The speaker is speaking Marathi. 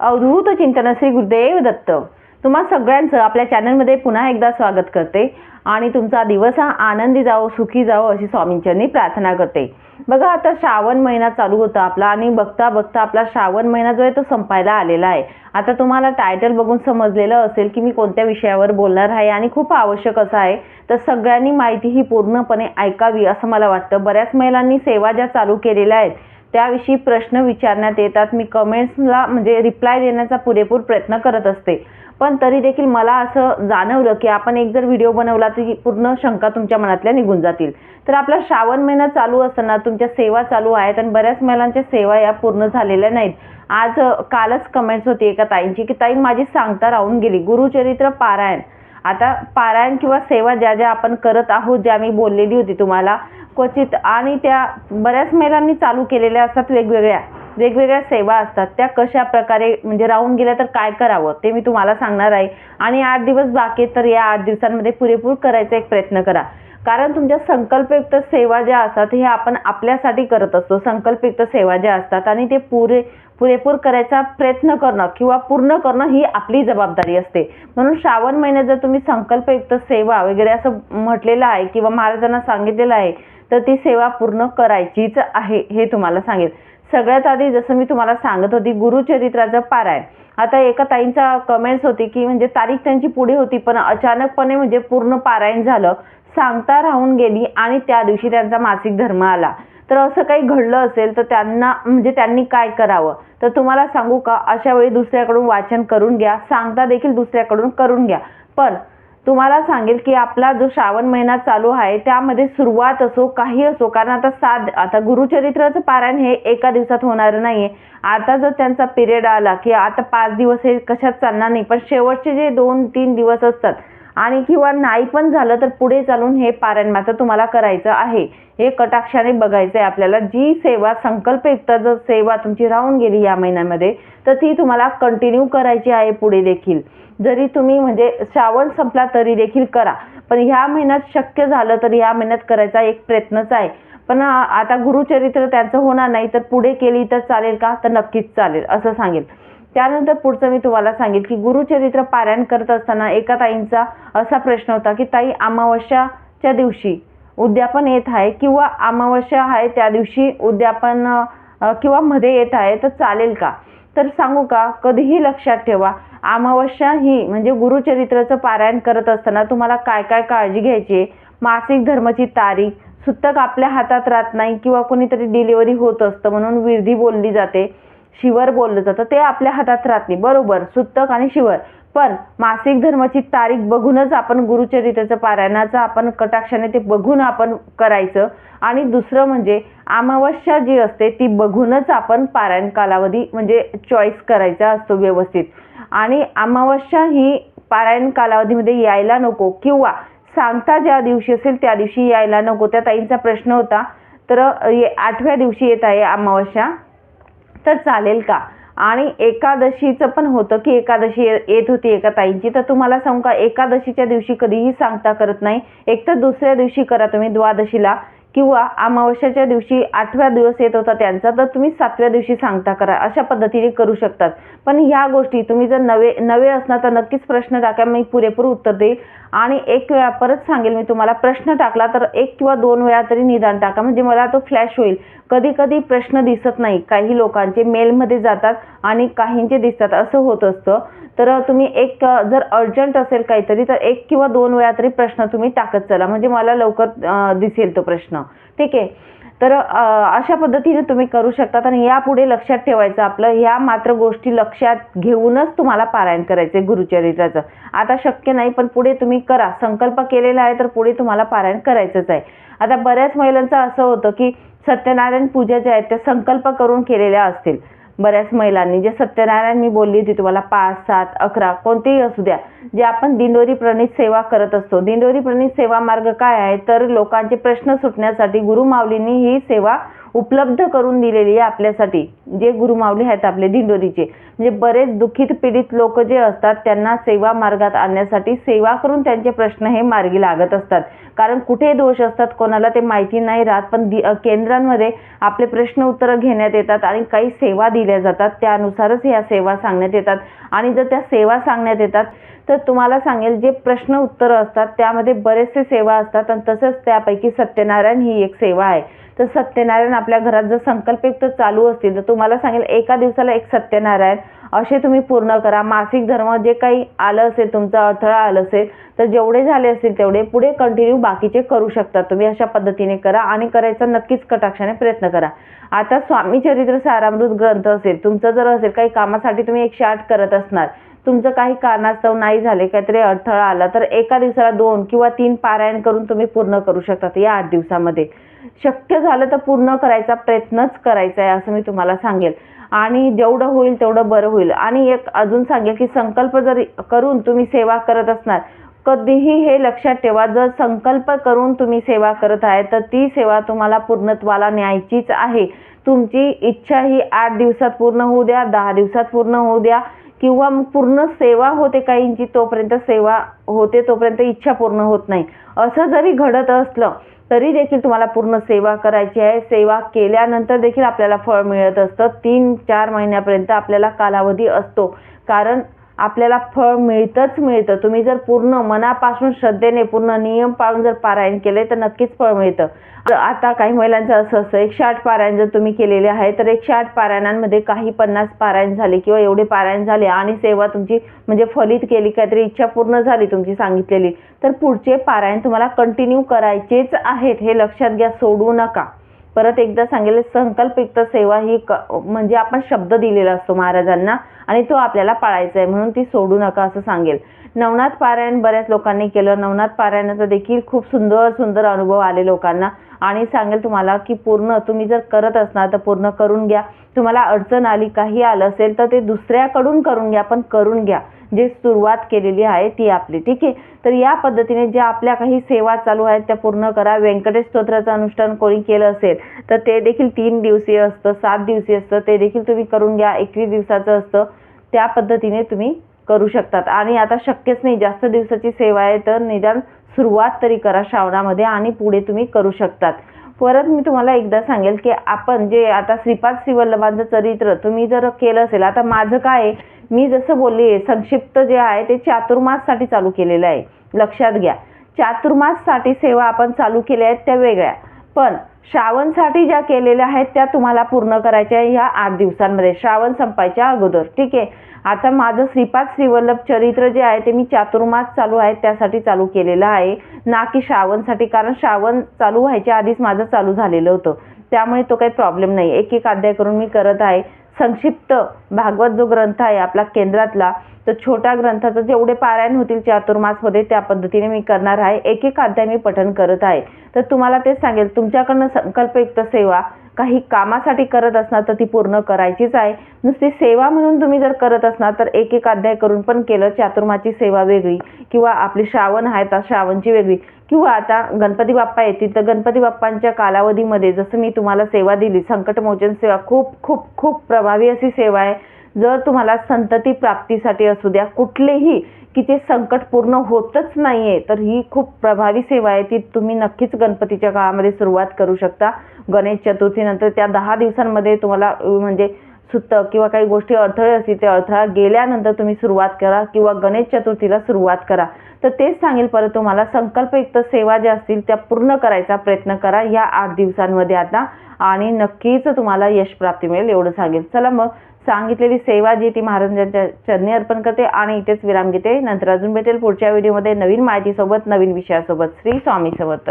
अवधूत चिंतन श्री गुरुदेव दत्त. तुम्हा सगळ्यांचं आपल्या चॅनलमध्ये पुन्हा एकदा स्वागत करते आणि तुमचा दिवस हा आनंदी जावो सुखी जावो अशी स्वामींच्यांनी प्रार्थना करते. बघा आता श्रावण महिना चालू होता आपला आणि बघता बघता आपला श्रावण महिना जो आहे तो संपायला आलेला आहे. आता तुम्हाला टायटल बघून समजलेलं असेल की मी कोणत्या विषयावर बोलणार आहे आणि खूप आवश्यक असं आहे. तर सगळ्यांनी माहिती ही पूर्णपणे ऐकावी असं मला वाटतं. बऱ्याच महिलांनी सेवा ज्या चालू केलेल्या आहेत त्याविषयी प्रश्न विचारण्यात येतात. मी कमेंट्सला म्हणजे रिप्लाय देण्याचा पुरेपूर प्रयत्न करत असते. पण तरी देखील मला असं जाणवलं की आपण एक जर व्हिडिओ बनवला तर पूर्ण शंका तुमच्या मनातल्या निघून जातील. तर आपला श्रावण महिना चालू असताना तुमच्या सेवा चालू आहेत आणि बऱ्याच महिलांच्या सेवा या पूर्ण झालेल्या नाहीत. आज कालच कमेंट्स होती एका ताईंची की ताई माझी सांगता राहून गेली. गुरुचरित्र पारायण. आता पारायण किंवा सेवा ज्या ज्या आपण करत आहोत ज्या मी बोललेली होती तुम्हाला क्वचित आणि त्या बऱ्याच महिलांनी चालू केलेल्या असतात वेगवेगळ्या वेगवेगळ्या सेवा असतात. त्या कशा प्रकारे म्हणजे राहून गेल्या तर काय करावं ते मी तुम्हाला सांगणार आहे. आणि आठ दिवस बाकी आहेत तर या आठ दिवसांमध्ये पुरेपूर करायचा एक प्रयत्न करा. कारण तुमच्या संकल्पयुक्त सेवा ज्या असतात हे आपण आपल्यासाठी करत असतो. संकल्पयुक्त सेवा ज्या असतात आणि ते पुरे पुरेपूर करायचा प्रयत्न करणं किंवा पूर्ण करणं ही आपली जबाबदारी असते. म्हणून श्रावण महिन्यात जर तुम्ही संकल्पयुक्त सेवा वगैरे असं म्हटलेलं आहे किंवा महाराजांना सांगितलेलं आहे तर ती सेवा पूर्ण करायचीच आहे हे तुम्हाला सांगेल. सगळ्यात आधी जसं मी तुम्हाला सांगत होती गुरुचरित्राचं पारायण. आता एका ताईंचा कमेंट्स होती की म्हणजे तारीख त्यांची पुढे होती पण अचानकपणे म्हणजे पूर्ण पारायण झालं सांगता राहून गेली आणि त्या दिवशी त्यांचा मासिक धर्म आला. तर असं काही घडलं असेल तर त्यांना म्हणजे त्यांनी काय करावं? तर तुम्हाला सांगू का अशा वेळी दुसऱ्याकडून वाचन करून घ्या सांगता देखील दुसऱ्याकडून करून घ्या. पण तुम्हाला सांगेल की आपला जो श्रावण महिना चालू आहे त्यामध्ये सुरुवात असो काही असो कारण आता सात आता गुरुचरित्राचं पारायण हे एका दिवसात होणार नाहीये. आता जर त्यांचा पिरियड आला की आता पाच दिवस हे कशात चालणार नाही पण शेवटचे जे दोन तीन दिवस असतात आणि किंवा नाही पण झालं तर पुढे चालून हे पारायण मात्र तुम्हाला करायचं आहे. हे कटाक्षाने बघायचं आहे आपल्याला. जी सेवा संकल्पयुक्त जर सेवा तुमची राहून गेली या महिन्यामध्ये तर ती तुम्हाला कंटिन्यू करायची आहे पुढे देखील. जरी तुम्ही म्हणजे श्रावण संपला तरी देखील करा. पण ह्या महिन्यात शक्य झालं तर ह्या महिन्यात करायचा एक प्रयत्नच आहे. पण आता गुरुचरित्र त्यांचं होणार नाही तर पुढे केली तर चालेल का? तर नक्कीच चालेल असं सांगेल. त्यानंतर पुढचं मी तुम्हाला सांगेल की गुरुचरित्र पारायण करत असताना एका ताईंचा असा प्रश्न होता की ताई अमावस्याच्या दिवशी उद्यापन येत आहे किंवा अमावस्या आहे त्या दिवशी उद्यापन किंवा मध्ये येत आहे तर चालेल का? तर सांगू का? कधीही लक्षात ठेवा अमावस्या ही म्हणजे गुरुचरित्राचं पारायण करत असताना तुम्हाला काय काय काळजी घ्यायची मासिक धर्माची तारीख सुतक आपल्या हातात राहत नाही किंवा कोणीतरी डिलिव्हरी होत असतं म्हणून विधी बोलली जाते. शिवर बोललं जातं. ते आपल्या हातात राहत नाही. बरोबर सुतक आणि शिवर. पण मासिक धर्माची तारीख बघूनच आपण गुरुचरित्राचं पारायणाचं आपण कटाक्षाने ते बघून आपण करायचं. आणि दुसरं म्हणजे अमावस्या जी असते ती बघूनच आपण पारायण कालावधी म्हणजे चॉईस करायचा असतो व्यवस्थित. आणि अमावस्या ही पारायण कालावधीमध्ये यायला नको किंवा सांगता ज्या दिवशी असेल त्या दिवशी यायला नको. त्या ताईंचा प्रश्न होता. तर ये- आठव्या दिवशी येत आहे अमावस्या. तर चालेल का? आणि एकादशीचं पण होतं की एकादशी येत होती एका ताईंची. तर तुम्हाला सांगू का एकादशीच्या दिवशी कधीही सांगता करत नाही. एक तर दुसऱ्या दिवशी करा तुम्ही द्वादशीला. किंवा अमावस्याच्या दिवशी आठव्या दिवस येत होता त्यांचा तर तुम्ही सातव्या दिवशी सांगता करा. अशा पद्धतीने करू शकतात. पण ह्या गोष्टी तुम्ही जर नवे नवे असणार तर नक्कीच प्रश्न टाका. मी पुरेपूर उत्तर देईल. आणि एक वेळा परत सांगेल मी तुम्हाला प्रश्न टाकला तर एक किंवा दोन वेळा तरी निदान टाका. म्हणजे मला तो फ्लॅश होईल. कधी कधी प्रश्न दिसत नाही. काही लोकांचे मेलमध्ये जातात. आणि काहींचे दिसतात. असं होत असतं. तर तुम्ही एक जर अर्जंट असेल काहीतरी तर एक किंवा दोन वेळा तरी प्रश्न तुम्ही टाकत चला. म्हणजे मला लवकर दिसेल तो प्रश्न. ठीक आहे? तर अशा पद्धतीने तुम्ही करू शकतात आणि यापुढे लक्षात ठेवायचं आपलं ह्या मात्र गोष्टी लक्षात घेऊनच तुम्हाला पारायण करायचं आहे गुरुचरित्राचं. आता शक्य नाही पण पुढे तुम्ही करा. संकल्प केलेला आहे तर पुढे तुम्हाला पारायण करायचंच आहे. आता बऱ्याच महिलांचं असं होतं की सत्यनारायण पूजा ज्या आहेत त्या संकल्प करून केलेल्या असतील. बऱ्याच महिलांनी. जे सत्यनारायण मी बोलली होती तुम्हाला पाच सात अकरा कोणतेही असू द्या. जे आपण दिंडोरी प्रणित सेवा करत असतो. दिंडोरी प्रणित सेवा मार्ग काय आहे? तर लोकांचे प्रश्न सुटण्यासाठी गुरुमाऊलींनी ही सेवा उपलब्ध करून दिलेली आहे आपल्यासाठी. जे गुरुमाऊली आहेत आपले दिंडोरीचे. म्हणजे बरेच दुःखित पीडित लोक जे असतात त्यांना सेवा मार्गात आणण्यासाठी सेवा करून त्यांचे प्रश्न हे मार्गी लागत असतात. कारण कुठे दोष असतात कोणाला ते माहिती नाही राहत पण दि- केंद्रांमध्ये आपले प्रश्न उत्तरं घेण्यात येतात आणि काही सेवा दिल्या जातात. त्यानुसारच ह्या सेवा सांगण्यात येतात. आणि जर त्या सेवा सांगण्यात येतात तर तर तुम्हाला सांगेल जे प्रश्न उत्तरं असतात त्यामध्ये बरेचसे सेवा असतात आणि तसंच त्यापैकी सत्यनारायण ही एक सेवा आहे. तर सत्यनारायण आपल्या घरात जर संकल्पयुक्त चालू असतील तर तुम्हाला सांगेल एका दिवसाला एक सत्यनारायण असे तुम्ही पूर्ण करा. मासिक धर्म जे काही आलं असेल तुमचा अडथळा आलं असेल तर जेवढे झाले असतील तेवढे पुढे कंटिन्यू बाकीचे करू शकता. तुम्ही अशा पद्धतीने करा आणि करायचा नक्कीच कटाक्षाने प्रयत्न करा. आता स्वामी चरित्र सारामृत ग्रंथ असेल तुमचं जर असेल काही कामासाठी तुम्ही एकशे आठ करत असणार तुमचं काही कारणास्तव नाही झाले काहीतरी अडथळा आला तर एका दिवसाला दोन किंवा तीन पारायण करून तुम्ही पूर्ण करू शकता या आठ दिवसामध्ये. शक्य झालं तर पूर्ण करायचा प्रयत्नच करायचा आहे असं मी तुम्हाला सांगेल. आणि जेवढं होईल तेवढं बरं होईल. आणि एक अजून सांगेल की संकल्प जर करून तुम्ही सेवा करत असणार कधीही हे लक्षात ठेवा जर संकल्प करून तुम्ही सेवा करत आहे तर ती सेवा तुम्हाला पूर्णत्वाला न्यायचीच आहे. तुमची इच्छा ही आठ दिवसात पूर्ण होऊ द्या दहा दिवसात पूर्ण होऊ द्या किंवा मग पूर्ण सेवा होते काहींची तोपर्यंत सेवा होते तोपर्यंत इच्छा पूर्ण होत नाही. असं जरी घडत असलं तरी देखील तुम्हाला पूर्ण सेवा करायची आहे. सेवा केल्यानंतर देखील आपल्याला फळ मिळत असतं. तीन चार महिन्यापर्यंत आपल्याला कालावधी असतो. कारण आपल्याला फळ मिळतंच मिळतं. तुम्ही जर पूर्ण मनापासून श्रद्धेने पूर्ण नियम पाळून जर पारायण केले तर नक्कीच फळ मिळतं. तर आता काही महिलांचं असं असतं एकशे आठ पारायण जर तुम्ही केलेले आहे तर एकशे आठ पारायणांमध्ये काही पन्नास पारायण झाले किंवा एवढे पारायण झाले आणि सेवा तुमची म्हणजे फलित केली काहीतरी इच्छा पूर्ण झाली तुमची सांगितलेली तर पुढचे पारायण तुम्हाला कंटिन्यू करायचेच आहेत. हे लक्षात घ्या सोडू नका. परत एकदा सांगेल संकल्पयुक्त सेवा ही क म्हणजे आपण शब्द दिलेला असतो महाराजांना आणि तो आपल्याला पाळायचा आहे म्हणून ती सोडू नका असं सांगेल. नवनाथ पारायण बऱ्याच लोकांनी केलं. नवनाथ पारायणाचा देखील खूप सुंदर सुंदर अनुभव आले लोकांना. आणि सांगेल तुम्हाला की पूर्ण तुम्ही जर करत असणार तर पूर्ण करून घ्या. तुम्हाला अडचण आली काही आलं असेल तर ते दुसऱ्याकडून करून घ्या पण करून घ्या. जे सुरुवात केलेली आहे ती आपली ठीक आहे? तर या पद्धतीने ज्या आपल्या काही सेवा चालू आहेत त्या पूर्ण करा. व्यंकटेश स्तोत्राचं अनुष्ठान कोणी केलं असेल तर ते देखील तीन दिवसीय असतं सात दिवसीय असतं. ते देखील तुम्ही करून घ्या. एकवीस दिवसाचं असतं. त्या पद्धतीने तुम्ही करू शकतात. आणि आता शक्यच नाही जास्त दिवसाची सेवा आहे तर निदान सुरुवात तरी करा श्रावणामध्ये आणि पुढे तुम्ही करू शकतात. परत मी तुम्हाला एकदा सांगेल की आपण जे आता श्रीपाद श्रीवल्लभांचं चरित्र तुम्ही जर केलं असेल आता माझं काय आहे? मी जसं बोलली संक्षिप्त जे आहे ते चातुर्माससाठी चालू केलेलं आहे. लक्षात घ्या. चातुर्माससाठी सेवा आपण चालू केल्या आहेत त्या वेगळ्या. पण श्रावणसाठी ज्या केलेल्या आहेत त्या तुम्हाला पूर्ण करायच्या ह्या आठ दिवसांमध्ये. श्रावण संपायच्या अगोदर. ठीक आहे? आता माझं श्रीपाद श्रीवल्लभ चरित्र जे आहे ते मी चातुर्मास चालू आहे त्यासाठी चालू केलेलं आहे. ना की श्रावणसाठी कारण श्रावण चालू व्हायच्या आधीच माझं चालू झालेलं होतं. त्यामुळे तो काही प्रॉब्लेम नाही एक एक अध्याय करून मी करत आहे. संक्षिप्त भागवत जो ग्रंथ आहे आपला केंद्रातला तर छोट्या ग्रंथाचं जेवढे पारायण होतील चातुर्मासमध्ये त्या पद्धतीने मी करणार आहे. एक एक अध्याय मी पठन करत आहे. तर तुम्हाला तेच सांगेल तुमच्याकडनं संकल्पयुक्त सेवा काही कामासाठी करत असणार तर ती पूर्ण करायचीच आहे. नुसती सेवा म्हणून तुम्ही जर करत असणार तर एक एक अध्याय करून पण केलं चातुर्माची सेवा वेगळी किंवा आपली श्रावण आहे तर श्रावणची वेगळी. किंवा आता गणपती बाप्पा येतील तर गणपती बाप्पांच्या कालावधीमध्ये जसं मी तुम्हाला सेवा दिली संकटमोचन सेवा खूप खूप खूप प्रभावी अशी सेवा आहे. जर तुम्हाला संतती प्राप्तीसाठी असू द्या कुठलेही की ते संकट पूर्ण होतच नाही आहे तर ही खूप प्रभावी सेवा आहे. ती तुम्ही नक्कीच गणपतीच्या काळामध्ये सुरुवात करू शकता. गणेश चतुर्थीनंतर त्या दहा दिवसांमध्ये तुम्हाला म्हणजे सुत्त किंवा काही गोष्टी अडथळे असतील ते अडथळा गेल्यानंतर तुम्ही सुरुवात करा किंवा गणेश चतुर्थीला सुरुवात करा. तर तेच सांगेल परत तुम्हाला संकल्पयुक्त सेवा ज्या असतील त्या पूर्ण करायचा प्रयत्न करा या आठ दिवसांमध्ये आता. आणि नक्कीच तुम्हाला यश प्राप्ती मिळेल एवढं सांगेल. चला मग सांगितलेली सेवा जी ती महाराजांच्या चरणी अर्पण करते आणि इथेच विराम घेते. नंतर अजून भेटेल पुढच्या व्हिडिओमध्ये नवीन माहितीसोबत नवीन विषयासोबत. श्री स्वामी समर्थ